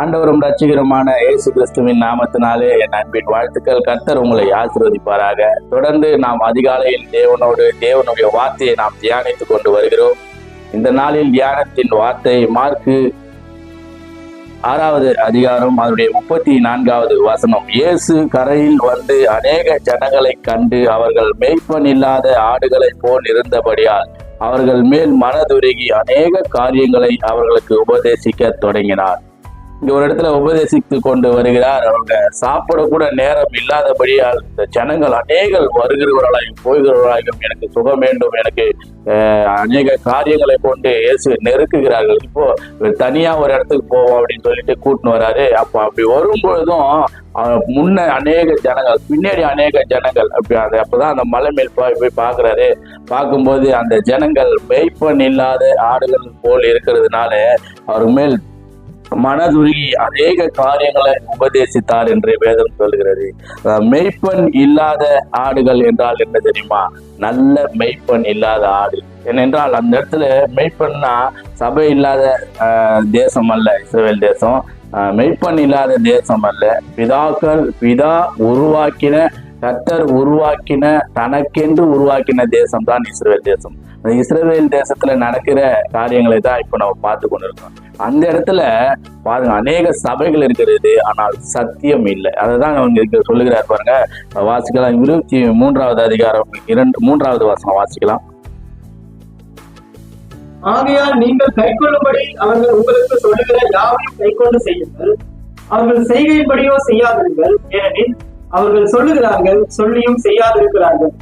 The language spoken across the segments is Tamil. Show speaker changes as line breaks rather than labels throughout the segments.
ஆண்டவரும் ரட்சிகரமான இயேசு கிறிஸ்துவின் நாமத்தினாலே என் அன்பின் வாழ்த்துக்கள். கர்த்தர் உங்களை ஆசீர்வதிப்பாராக. தொடர்ந்து நாம் அதிகாலையில் தேவனோடு தேவனுடைய வார்த்தையை நாம் தியானித்துக் கொண்டு வருகிறோம். இந்த நாளில் தியானத்தின் வார்த்தை மார்க்கு ஆறாவது அதிகாரம் அதனுடைய முப்பத்தி நான்காவது வசனம். இயேசு கரையில் வந்து அநேக ஜனங்களை கண்டு அவர்கள் மெய்ப்பன் இல்லாத ஆடுகளைப் போல் இருந்தபடியால் அவர்கள் மேல் மனதுருகி அநேக காரியங்களை அவர்களுக்கு உபதேசிக்க தொடங்கினார். இங்க ஒரு இடத்துல உபதேசித்து கொண்டு வருகிறார். அவங்க சாப்பிட கூட நேரம் இல்லாதபடியால் இந்த ஜனங்கள் அநேகர் வருகிறவர்களாயும் போகிறவர்களாயும் எனக்கு சுகம் வேண்டும் எனக்கு அநேக காரியங்களை கொண்டு இயேசு நெருக்குகிறார்கள். இப்போ தனியா ஒரு இடத்துக்கு போவோம் அப்படின்னு சொல்லிட்டு கூட்டின்னு வராரு. அப்போ அப்படி வரும் பொழுதும் முன்ன அநேக ஜனங்கள் பின்னாடி அநேக ஜனங்கள் அப்படி அது அப்பதான் அந்த மலை மேல் போய் போய் பார்க்குறாரு. பார்க்கும்போது அந்த ஜனங்கள் மெய்ப்பன் இல்லாத ஆடுகள் போல் இருக்கிறதுனால அவர் மேல் மனதுருகி அநேக காரியங்களை உபதேசித்தார் என்று வேதம் சொல்கிறது மெய்ப்பன் இல்லாத ஆடுகள் என்றால் என்ன தெரியுமா? நல்ல மெய்ப்பன் இல்லாத ஆடு. ஏனென்றால் அந்த இடத்துல மெய்ப்பன்னா சபை இல்லாத தேசம் அல்ல இஸ்ரேல் தேசம். மெய்ப்பெண் மெய்ப்பன் இல்லாத தேசம் அல்ல. பிதாக்கள் பிதா உருவாக்கின கர்த்தர் உருவாக்கின தனக்கென்று உருவாக்கின தேசம் தான் இஸ்ரேல் தேசம். இஸ்ரேல் தேசத்துல நடக்கிற காரியங்களை தான் இப்ப நம்ம பார்த்து கொண்டிருக்கோம். அந்த இடத்துல பாருங்க அநேக சபைகள் இருக்கிறது ஆனால் சத்தியம் இல்லை. அதை தான் அவங்க சொல்லுகிறார் பாருங்க. வாசிக்கலாம் இருபத்தி மூன்றாவது அதிகாரம் இரண்டு மூன்றாவது வாசனம் வாசிக்கலாம்.
ஆகையால் நீங்கள் கைக்கொள்ளும்படி அவர்கள் உங்களுக்கு சொல்லுகிற யாவையும் கைக்கொண்டு செய்யுங்கள். அவர்கள் செய்கையின்படியோ செய்யாதிருங்கள். ஏனெனில் அவர்கள் சொல்லுகிறார்கள் சொல்லியும் செய்யாதிருக்கிறார்கள்.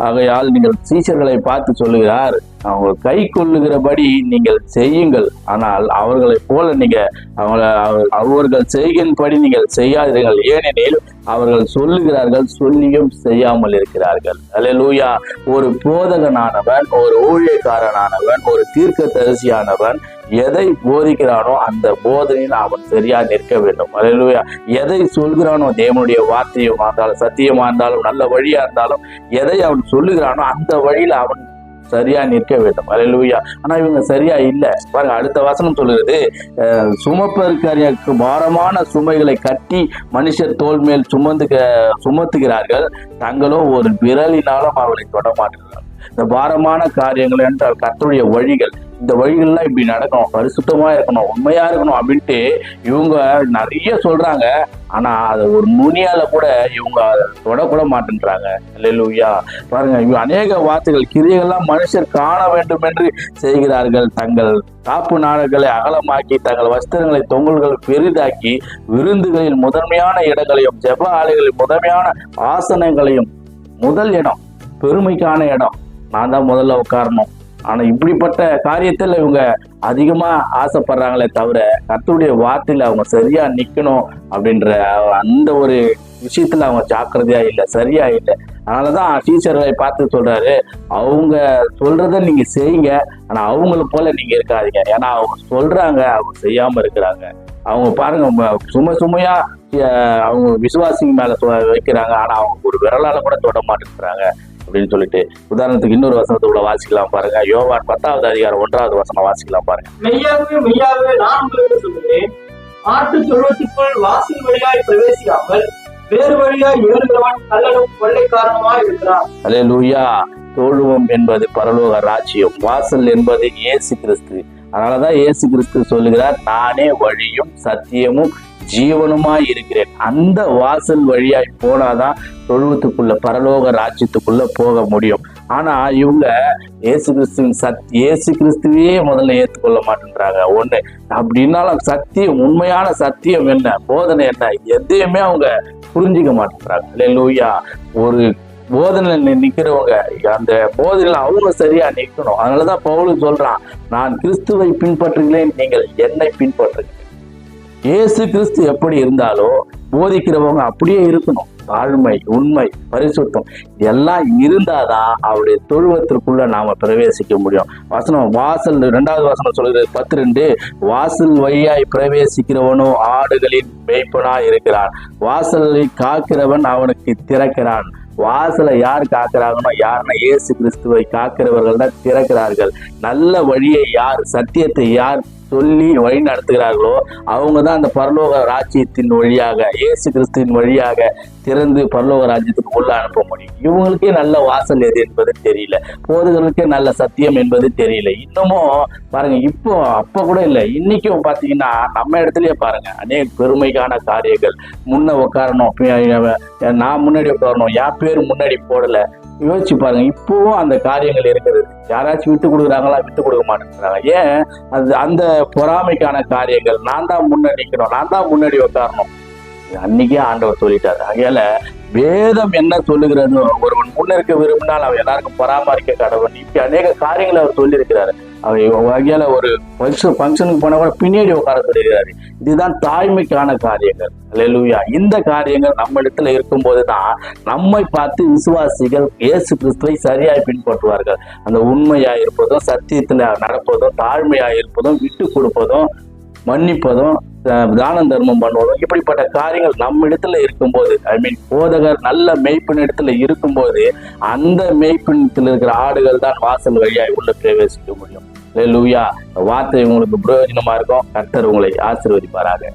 ஆகையால் நீங்கள் சீஷர்களை பார்த்து சொல்லுகிறார் அவங்க கை கொள்ளுகிறபடி நீங்கள் செய்யுங்கள். ஆனால் அவர்களைப் போல நீங்க அவங்கள அவ- அவர்கள் செய்கின்படி நீங்கள் செய்யாதீர்கள். ஏனெனில் அவர்கள் சொல்லுகிறார்கள் சொல்லியும் செய்யாமல் இருக்கிறார்கள். அல்லேலூயா! ஒரு போதகனானவன் ஒரு ஊழியக்காரனானவன் ஒரு தீர்க்க தரிசியானவன் எதை போதிக்கிறானோ அந்த போதனையில் அவன் சரியா நிற்க வேண்டும். அலையலூயா எதை சொல்கிறானோ தேவனுடைய வார்த்தையுமா இருந்தாலும் சத்தியமா இருந்தாலும் நல்ல வழியா இருந்தாலும் எதை அவன் சொல்லுகிறானோ அந்த வழியில அவன் சரியா நிற்க வேண்டும். அல்லேலூயா ஆனா இவங்க சரியா இல்ல. பாருங்க அடுத்த வசனம் சொல்லுகிறது சுமப்பதற்கு பாரமான சுமைகளை கட்டி மனுஷர் தோல் மேல் சுமந்து சுமத்துகிறார்கள். தங்களும் ஒரு விரலினாலும் அவளை தொட இந்த பாரமான காரியங்கள் என்றால் கத்தருடைய வழிகள். இந்த வழிகள்லாம் இப்படி நடக்கணும் பரிசுத்தமா இருக்கணும் உண்மையா இருக்கணும் அப்படின்ட்டு இவங்க நிறைய சொல்றாங்க. ஆனா அதை ஒரு நுனியால கூட இவங்க தொடக்கூட மாட்டேன்றாங்க. அல்லேலூயா பாருங்க இவங்க அநேக வார்த்தைகள் கிரியைகள்லாம் மனுஷர் காண வேண்டும் என்று செய்கிறார்கள். தங்கள் காப்பு நாடுகளை அகலமாக்கி தங்கள் வஸ்திரங்களை தொங்கல்கள் பெரிதாக்கி விருந்துகளில் முதன்மையான இடங்களையும் ஜப ஆலைகளில் முதன்மையான ஆசனங்களையும் முதல் இடம் பெருமைக்கான இடம் நான் தான் முதல்ல உட்காரணும். ஆனா இப்படிப்பட்ட காரியத்துல இவங்க அதிகமா ஆசைப்படுறாங்களே தவிர கத்துடைய வார்த்தையில அவங்க சரியா நிக்கணும் அப்படின்ற அந்த ஒரு விஷயத்துல அவங்க ஜாக்கிரதையா இல்லை சரியா இல்லை. அதனாலதான் டீச்சர்களை பார்த்து சொல்றாரு அவங்க சொல்றத நீங்க செய்யுங்க. ஆனா அவங்கள போல நீங்க இருக்காதீங்க. ஏன்னா அவங்க சொல்றாங்க அவங்க செய்யாம இருக்கிறாங்க. அவங்க பாருங்க சும சுமை சுமையா அவங்க விசுவாசிங்க மேல தொ- வைக்கிறாங்க. ஆனா அவங்க ஒரு விரலால கூட தொட மாட்டேங்கிறாங்க. அப்படின்னு சொல்லிட்டு உதாரணத்துக்கு இன்னொரு வசனத்தை கூட வாசிக்கலாம் பாருங்க. யோவான் பத்தாவது அதிகாரம் ஒன்றாவது வசனம் வாசிக்கலாம் பாருங்க.
மெய்யாகவே மெய்யாகவே நான் உங்களுக்கு சொல்லுகிறேன். ஆட்டு தொழுவத்துக்குள் வாசல் வழியாய் பிரவேசிக்காமல் வேறு வழியாய் ஏறுகிறவன் கள்ளனும் கொள்ளைக்காரனுமாய் இருக்கிறான்.
அலே லூயா தோழுவம் என்பது பரலோக ராஜ்யம். வாசல் என்பது இயேசு கிறிஸ்து. அதனாலதான் இயேசு கிறிஸ்து சொல்லுகிறார் நானே வழியும் சத்தியமும் ஜீவனுமாய் இருக்கிறேன். அந்த வாசல் வழியாய் போனாதான் தொழுவத்துக்குள்ள பரலோக ராஜ்யத்துக்குள்ள போக முடியும். ஆனா இவங்க ஏசு கிறிஸ்துவின் சத் ஏசு கிறிஸ்துவையே முதல்ல ஏற்றுக்கொள்ள மாட்டேன்றாங்க. ஒண்ணு அப்படின்னாலும் சத்தியம் உண்மையான சத்தியம் என்ன போதனை என்ன எதையுமே அவங்க புரிஞ்சிக்க மாட்டேங்கிறாங்க லூயா ஒரு போதனையில் நிக்கிறவங்க அந்த போதனையில் அவங்க சரியா நிக்கணும். அதனாலதான் பவுலு சொல்றான் நான் கிறிஸ்துவை பின்பற்றுகிறேன் நீங்கள் என்னை பின்பற்றுங்க இயேசு கிறிஸ்து எப்படி இருந்தாலோ போதிக்கிறவங்க அப்படியே இருக்கணும். தாழ்மை உண்மை பரிசுத்தம் எல்லாம் இருந்தாதான் அவருடைய தொழுவத்திற்குள்ள நாம பிரவேசிக்க முடியும். வசனம் வாசல் ரெண்டாவது வசனம் சொல்கிறது பத்து ரெண்டு வாசல் வழியாய் பிரவேசிக்கிறவனோ ஆடுகளின் மேய்ப்பனா இருக்கிறான். வாசலை காக்கிறவன் அவனுக்கு திறக்கிறான். வாசலை யார் காக்கிறாங்கன்னா யாருன்னா இயேசு கிறிஸ்துவை காக்கிறவர்கள் தான் திறக்கிறார்கள். நல்ல வழியை யார் சத்தியத்தை யார் சொல்லி வழி நடத்துகிறார்களோ அவங்க தான் அந்த பரலோக ராஜ்யத்தின் வழியாக இயேசு கிறிஸ்துவின் வழியாக திறந்து பரலோக ராஜ்யத்துக்கு உள்ள அனுப்ப முடியும். இவங்களுக்கே நல்ல வாசல் எது என்பது தெரியல. போதுகளுக்கே நல்ல சத்தியம் என்பது தெரியல. இன்னமும் பாருங்க இப்போ அப்ப கூட இல்லை. இன்னைக்கும் பாத்தீங்கன்னா நம்ம இடத்துலயே பாருங்க அநேக பெருமைக்கான காரியங்கள். முன்ன உட்காரணும் நான் முன்னாடி உட்காரணும். என் பேர் முன்னாடி போடலை. யோசிச்சு பாருங்க இப்பவும் அந்த காரியங்கள் இருக்கிறது யாராச்சும் விட்டு கொடுக்குறாங்களா விட்டு கொடுக்க மாட்டேங்கிறாங்க. ஏன்? அது அந்த பொறாமைக்கான காரியங்கள். நான் தான் முன்னாடி நிற்கணும் நான் தான் முன்னாடி உட்காரணும் அன்னைக்கே ஆண்டவர் சொல்லிட்டாரு. அதையால வேதம் என்ன சொல்லுகிறது ஒருவன் முன்னிருக்க விரும்பினால் அவன் எல்லாருக்கும் பராமரிக்க கடவுள். இப்படி அநேக காரியங்களை அவர் சொல்லியிருக்கிறாரு. அவர் வகையில் ஒரு ஃபங்க்ஷன் ஃபங்க்ஷனுக்கு போனால் கூட பின்னாடி உட்கார சொல்லியிருக்கிறாரு இதுதான் தாய்மைக்கான காரியங்கள். அல்லேலூயா இந்த காரியங்கள் நம்ம இடத்துல இருக்கும்போது தான் நம்மை பார்த்து விசுவாசிகள் இயேசு கிறிஸ்துவை சரியாய் பின்பற்றுவார்கள். அந்த உண்மையாக இருப்பதும் சத்தியத்தில் நடப்பதும் தாழ்மையாக இருப்பதும் விட்டு கொடுப்பதும் மன்னிப்பதும் தானம் தர்மம் பண்ணுவதும் இப்படிப்பட்ட காரியங்கள் நம்ம இடத்துல இருக்கும்போது ஐ மீன் போதகர் நல்ல மெய்ப்பின் இடத்துல இருக்கும்போது அந்த மெய்ப்பினத்தில் இருக்கிற ஆடுகள் தான் வாசல் வழியாய் உள்ள பிரவேசிக்க முடியும். லூயா வார்த்தை உங்களுக்கு பிரயோஜனமா இருக்கும். கர்த்தர் உங்களை ஆசீர்வதிப்பாராக.